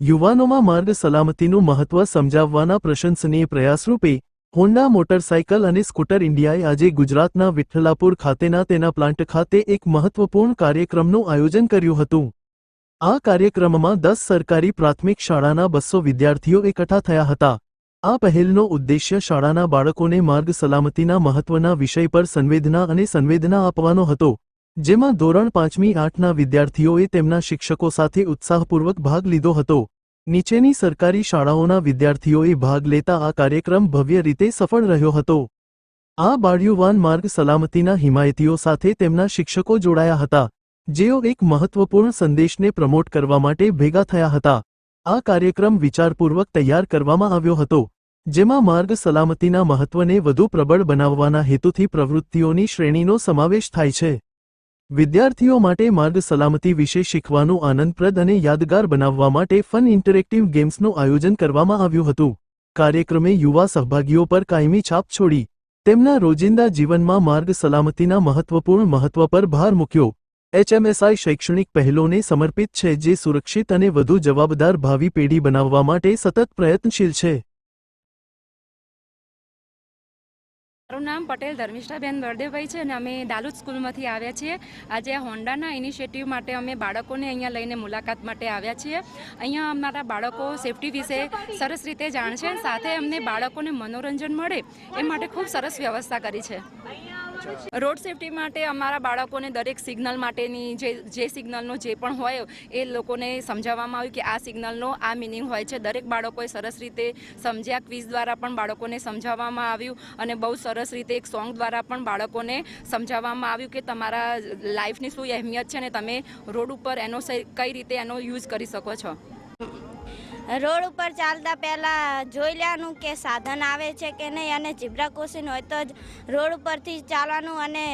યુવાનોમાં માર્ગ સલામતીનું મહત્વ સમજાવવાના પ્રશંસનીય પ્રયાસરૂપે, હોન્ડા મોટરસાયકલ અને સ્કૂટર ઇન્ડિયાએ આજે ગુજરાતના વિઠ્ઠલાપુર ખાતેના તેના પ્લાન્ટ ખાતે એક મહત્વપૂર્ણ કાર્યક્રમનું આયોજન કર્યું હતું. આ કાર્યક્રમમાં દસ સરકારી પ્રાથમિક શાળાના બસો વિદ્યાર્થીઓ એકઠા થયા હતા. આ પહેલનો ઉદ્દેશ્ય શાળાના બાળકોને માર્ગ સલામતીના મહત્વના વિષય પર સંવેદના અને સંવેદના આપવાનો હતો. જેમાં ધોરણ પાંચમી આઠના વિદ્યાર્થીઓએ તેમના શિક્ષકો સાથે ઉત્સાહપૂર્વક ભાગ લીધો હતો. નીચેની સરકારી શાળાઓના વિદ્યાર્થીઓએ ભાગ લેતા આ કાર્યક્રમ ભવ્ય રીતે સફળ રહ્યો હતો. આ બાળયુવાન માર્ગ સલામતીના હિમાયતીઓ સાથે તેમના શિક્ષકો જોડાયા હતા, જેઓ એક મહત્વપૂર્ણ સંદેશને પ્રમોટ કરવા માટે ભેગા થયા હતા. આ કાર્યક્રમ વિચારપૂર્વક તૈયાર કરવામાં આવ્યો હતો, જેમાં માર્ગ સલામતીના મહત્વને વધુ પ્રબળ બનાવવાના હેતુથી પ્રવૃત્તિઓની શ્રેણીનો સમાવેશ થાય છે. વિદ્યાર્થીઓ માટે માર્ગ સલામતી વિશે શીખવાનું આનંદપ્રદ અને યાદગાર બનાવવા માટે ફન ઇન્ટરેક્ટિવ ગેમ્સનું આયોજન કરવામાં આવ્યું હતું. કાર્યક્રમે યુવા સહભાગીઓ પર કાયમી છાપ છોડી, તેમના રોજિંદા જીવનમાં માર્ગ સલામતીના મહત્વપૂર્ણ મહત્વ પર ભાર મૂક્યો. એચએમએસઆઈ શૈક્ષણિક પહેલોને સમર્પિત છે જે સુરક્ષિત અને વધુ જવાબદાર ભાવિ પેઢી બનાવવા માટે સતત પ્રયત્નશીલ છે. મારું નામ પટેલ ધર્મિષ્ઠાબેન બળદેવભાઈ છે અને અમે દાલુદ સ્કૂલમાંથી આવ્યા છીએ. આજે હોન્ડાના ઇનિશિયેટિવ માટે અમે બાળકોને અહીંયા લઈને મુલાકાત માટે આવ્યા છીએ. અહીંયા અમારા બાળકો સેફટી વિશે સરસ રીતે જાણશે સાથે અમને બાળકોને મનોરંજન મળે એ માટે ખૂબ સરસ વ્યવસ્થા કરી છે. રોડ સેફટી માટે અમારા બાળકોને દરેક સિગ્નલ માટેની જે જે સિગ્નલનો જે પણ હોય એ લોકોને સમજાવવામાં આવ્યું કે આ સિગ્નલનો આ મિનિંગ હોય છે. દરેક બાળકોએ સરસ રીતે સમજ્યા. ક્વિઝ દ્વારા પણ બાળકોને સમજાવવામાં આવ્યું અને બહુ સરસ રીતે એક સોંગ દ્વારા પણ બાળકોને સમજાવવામાં આવ્યું કે તમારા લાઈફની શું અહેમિયત છે ને તમે રોડ ઉપર એનો કઈ રીતે એનો યુઝ કરી શકો છો. રોડ ઉપર ચાલતા પહેલાં જોઈ લેવાનું કે સાધન આવે છે કે નહીં અને ઝીબ્રા ક્રોસિંગ હોય તો જ રોડ ઉપરથી ચાલવાનું અને